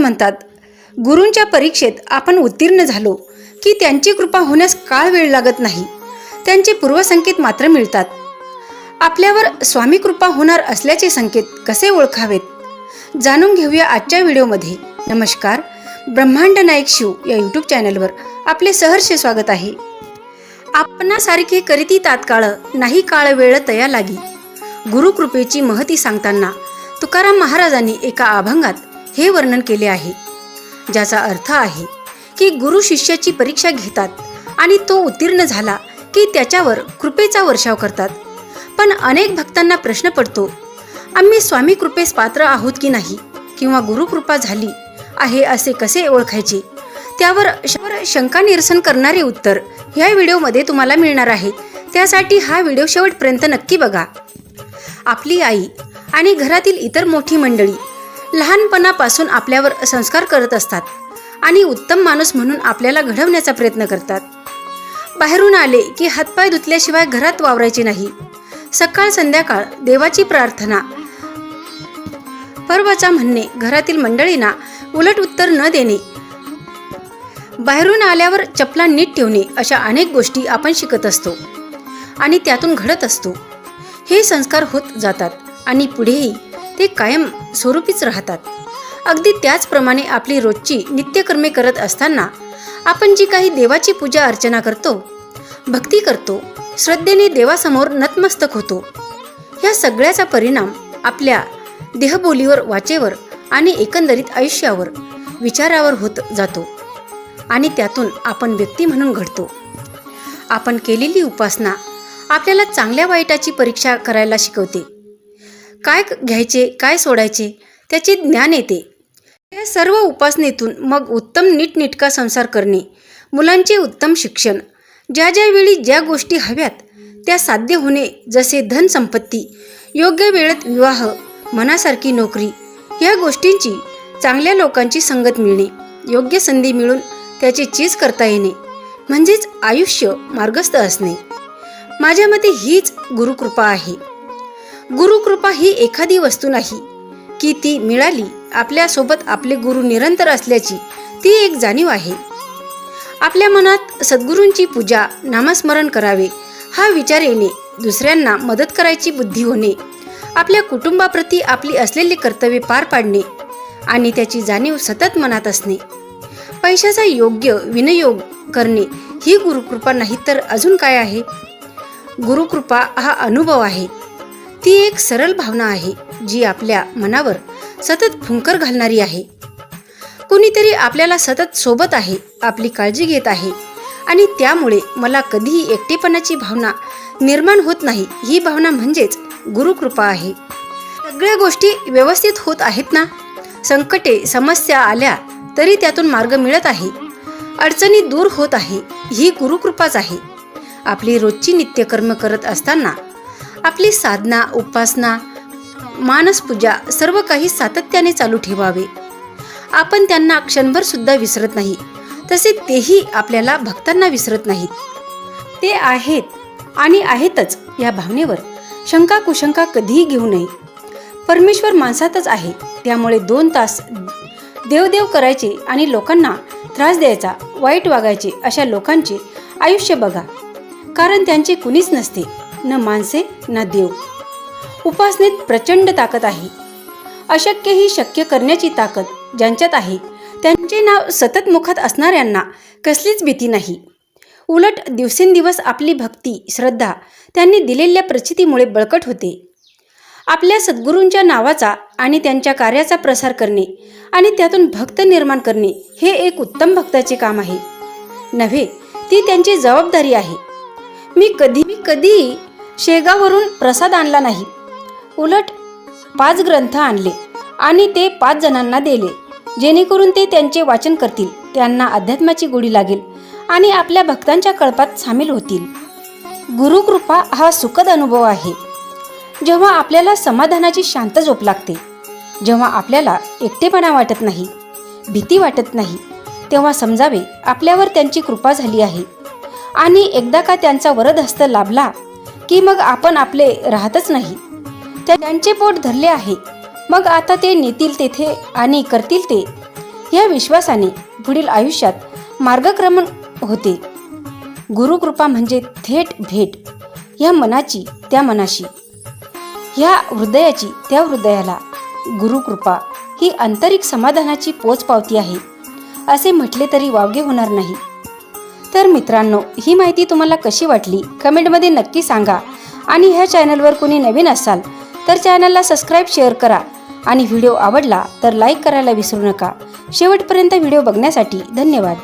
महाराज म्हणतात गुरूंच्या परीक्षेत आपण उत्तीर्ण झालो की त्यांची कृपा होण्यास काळ वेळ लागत नाही. त्यांचे पूर्वसंकेत मात्र मिळतात. आपल्यावर स्वामी कृपा होणार असल्याचे संकेत कसे ओळखावेत? जाणून घेऊया आजच्या व्हिडिओमध्ये. नमस्कार. ब्रह्मांड नाईक शिव या यूट्यूब चॅनलवर आपले सहर्ष स्वागत आहे. आपणासारखे करीती तात्काळ नाही काळ वेळ तया लागी. गुरुकृपेची महती सांगताना तुकाराम महाराजांनी एका अभंगात हे वर्णन केले आहे. ज्याचा अर्थ आहे की गुरु शिष्याची परीक्षा घेतात आणि तो उत्तीर्ण झाला की त्याच्यावर कृपेचा वर्षाव करतात. पण अनेक भक्तांना प्रश्न पडतो आम्ही स्वामी कृपेस पात्र आहोत की नाही? किंवा गुरुकृपा झाली आहे असे कसे ओळखायचे? त्यावर शंका निरसन करणारे उत्तर ह्या व्हिडिओमध्ये तुम्हाला मिळणार आहे. त्यासाठी हा व्हिडिओ शेवटपर्यंत नक्की बघा. आपली आई आणि घरातील इतर मोठी मंडळी लहानपणापासून आपल्यावर संस्कार करत असतात आणि उत्तम माणूस म्हणून आपल्याला घडवण्याचा प्रयत्न करतात. बाहेरून आले की हातपाय धुतल्याशिवाय घरात वावरायचे नाही. सकाळ संध्याकाळ देवाची प्रार्थना. पर्वाचा म्हणणे घरातील मंडळींना उलट उत्तर न देणे. बाहेरून आल्यावर चपला नीट ठेवणे अशा अनेक गोष्टी आपण शिकत असतो आणि त्यातून घडत असतो. हे संस्कार होत जातात आणि पुढेही ते कायम स्वरूपीच राहतात. अगदी त्याचप्रमाणे आपली रोजची नित्यकर्मे करत असताना आपण जी काही देवाची पूजा अर्चना करतो भक्ती करतो श्रद्धेने देवासमोर नतमस्तक होतो ह्या सगळ्याचा परिणाम आपल्या देहबोलीवर वाचेवर आणि एकंदरीत आयुष्यावर विचारावर होत जातो आणि त्यातून आपण व्यक्ती म्हणून घडतो. आपण केलेली उपासना आपल्याला चांगल्या वाईटाची परीक्षा करायला शिकवते. काय घ्यायचे काय सोडायचे त्याचे ज्ञान येते. या सर्व उपासनेतून मग उत्तम नीटनेटका संसार करणे मुलांचे उत्तम शिक्षण ज्या ज्या वेळी ज्या गोष्टी हव्यात त्या साध्य होणे जसे धनसंपत्ती योग्य वेळेत विवाह मनासारखी नोकरी या गोष्टींची चांगल्या लोकांची संगत मिळणे योग्य संधी मिळून त्याचे चीज करता येणे म्हणजेच आयुष्य मार्गस्थ असणे. माझ्या मते हीच गुरुकृपा आहे. गुरुकृपा ही एखादी वस्तू नाही. की ती मिळाली आपल्यासोबत आपले गुरु निरंतर असल्याची ती एक जाणीव आहे. आपल्या मनात सद्गुरूंची पूजा नामस्मरण करावे हा विचार येणे दुसऱ्यांना मदत करायची बुद्धी होणे आपल्या कुटुंबाप्रती आपली असलेले कर्तव्य पार पाडणे आणि त्याची जाणीव सतत मनात असणे. पैशाचा योग्य विनियोग करणे ही गुरुकृपा नाही तर अजून काय आहे? गुरुकृपा हा अनुभव आहे. ती एक सरळ भावना आहे जी आपल्या मनावर सतत फुंकर घालणारी आहे. कुणीतरी आपल्याला सतत सोबत आहे आपली काळजी घेत आहे आणि त्यामुळे मला कधीही एकटेपणाची भावना निर्माण होत नाही ही भावना म्हणजेच गुरुकृपा आहे. सगळ्या गोष्टी व्यवस्थित होत आहेत ना? संकटे समस्या आल्या तरी त्यातून मार्ग मिळत आहे. अडचणी दूर होत आहे ही गुरुकृपाच आहे. आपली रोजची नित्यकर्म करत असताना आपली साधना उपासना मानसपूजा सर्व काही सातत्याने चालू ठेवावे. आपण त्यांना क्षणभर सुद्धा विसरत नाही तसे तेही आपल्याला भक्तांना विसरत नाहीत. ते आहेत आणि आहेतच या भावनेवर शंका कुशंका कधीही घेऊ नये. परमेश्वर माणसातच आहे त्यामुळे दोन तास देवदेव करायचे आणि लोकांना त्रास द्यायचा वाईट वागायचे अशा लोकांचे आयुष्य बघा. कारण त्यांचे कुणीच नसते. न माणसे न देव. उपासनेत प्रचंड ताकद आहे. अशक्य ही शक्य करण्याची ताकद ज्यांच्यात आहे त्यांचे नाव सतत मुखात असणाऱ्यांना कसलीच भीती नाही. उलट दिवसेंदिवस आपली भक्ती श्रद्धा त्यांनी दिलेल्या प्रचितीमुळे बळकट होते. आपल्या सद्गुरूंच्या नावाचा आणि त्यांच्या कार्याचा प्रसार करणे आणि त्यातून भक्त निर्माण करणे हे एक उत्तम भक्ताचे काम आहे. नव्हे ती त्यांची जबाबदारी आहे. मी कधी मी कधी शेगावरून प्रसाद आणला नाही. उलट पाच ग्रंथ आणले आणि ते पाच जणांना दिले. जेणेकरून ते त्यांचे वाचन करतील त्यांना अध्यात्माची गोडी लागेल आणि आपल्या भक्तांच्या कळपात सामील होतील. गुरुकृपा हा सुखद अनुभव आहे. जेव्हा आपल्याला समाधानाची शांत झोप लागते जेव्हा आपल्याला एकटेपणा वाटत नाही भीती वाटत नाही तेव्हा समजावे आपल्यावर त्यांची कृपा झाली आहे. आणि एकदा का त्यांचा वरदहस्त लाभला की मग आपण आपले राहतच नाही. त्यांचे पोट धरले आहे. मग आता ते नेतील तेथे आणि करतील ते. या विश्वासाने पुढील आयुष्यात मार्गक्रमण होते. गुरुकृपा म्हणजे थेट भेट. ह्या मनाची त्या मनाशी. ह्या हृदयाची त्या हृदयाला गुरुकृपा ही आंतरिक समाधानाची पोचपावती आहे. असे म्हटले तरी वावगे होणार नाही. तर मित्रांनो ही माहिती तुम्हाला कशी वाटली कमेंटमध्ये नक्की सांगा. आणि ह्या चॅनलवर कोणी नवीन असाल तर चॅनलला सबस्क्राईब शेअर करा. आणि व्हिडिओ आवडला तर लाईक करायला विसरू नका. शेवटपर्यंत व्हिडिओ बघण्यासाठी धन्यवाद.